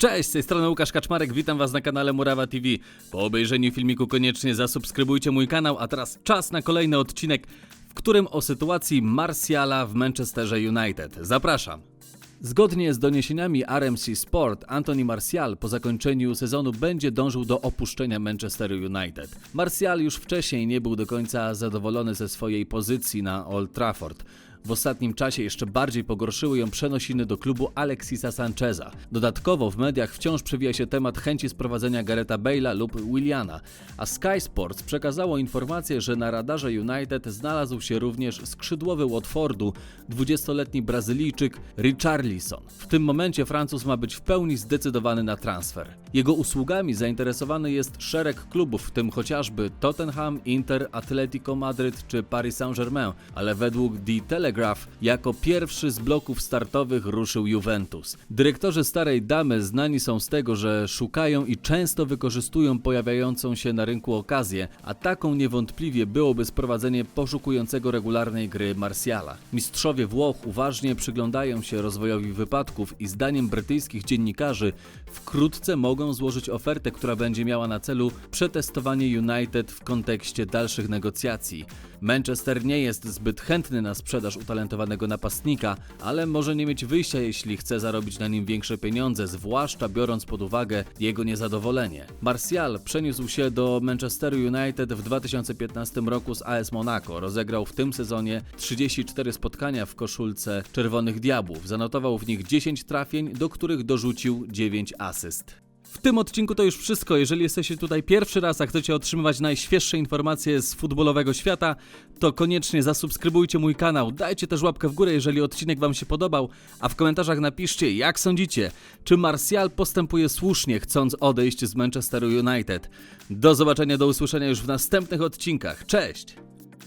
Cześć, z tej strony Łukasz Kaczmarek, witam was na kanale Murawa TV. Po obejrzeniu filmiku koniecznie zasubskrybujcie mój kanał, a teraz czas na kolejny odcinek, w którym o sytuacji Martiala w Manchesterze United. Zapraszam. Zgodnie z doniesieniami RMC Sport, Anthony Martial po zakończeniu sezonu będzie dążył do opuszczenia Manchesteru United. Martial już wcześniej nie był do końca zadowolony ze swojej pozycji na Old Trafford. W ostatnim czasie jeszcze bardziej pogorszyły ją przenosiny do klubu Alexisa Sancheza. Dodatkowo w mediach wciąż przewija się temat chęci sprowadzenia Gareta Bale'a lub Williana, a Sky Sports przekazało informację, że na radarze United znalazł się również skrzydłowy Watfordu, 20-letni Brazylijczyk Richarlison. W tym momencie Francuz ma być w pełni zdecydowany na transfer. Jego usługami zainteresowany jest szereg klubów, w tym chociażby Tottenham, Inter, Atletico Madryt czy Paris Saint-Germain, ale według The Telegraph jako pierwszy z bloków startowych ruszył Juventus. Dyrektorzy Starej Damy znani są z tego, że szukają i często wykorzystują pojawiającą się na rynku okazję, a taką niewątpliwie byłoby sprowadzenie poszukującego regularnej gry Martiala. Mistrzowie Włoch uważnie przyglądają się rozwojowi wypadków i zdaniem brytyjskich dziennikarzy wkrótce mogą złożyć ofertę, która będzie miała na celu przetestowanie United w kontekście dalszych negocjacji. Manchester nie jest zbyt chętny na sprzedaż utalentowanego napastnika, ale może nie mieć wyjścia, jeśli chce zarobić na nim większe pieniądze, zwłaszcza biorąc pod uwagę jego niezadowolenie. Martial przeniósł się do Manchesteru United w 2015 roku z AS Monaco. Rozegrał w tym sezonie 34 spotkania w koszulce Czerwonych Diabłów. Zanotował w nich 10 trafień, do których dorzucił 9 asyst. W tym odcinku to już wszystko. Jeżeli jesteście tutaj pierwszy raz, a chcecie otrzymywać najświeższe informacje z futbolowego świata, to koniecznie zasubskrybujcie mój kanał. Dajcie też łapkę w górę, jeżeli odcinek Wam się podobał, a w komentarzach napiszcie, jak sądzicie, czy Martial postępuje słusznie, chcąc odejść z Manchesteru United. Do zobaczenia, do usłyszenia już w następnych odcinkach. Cześć!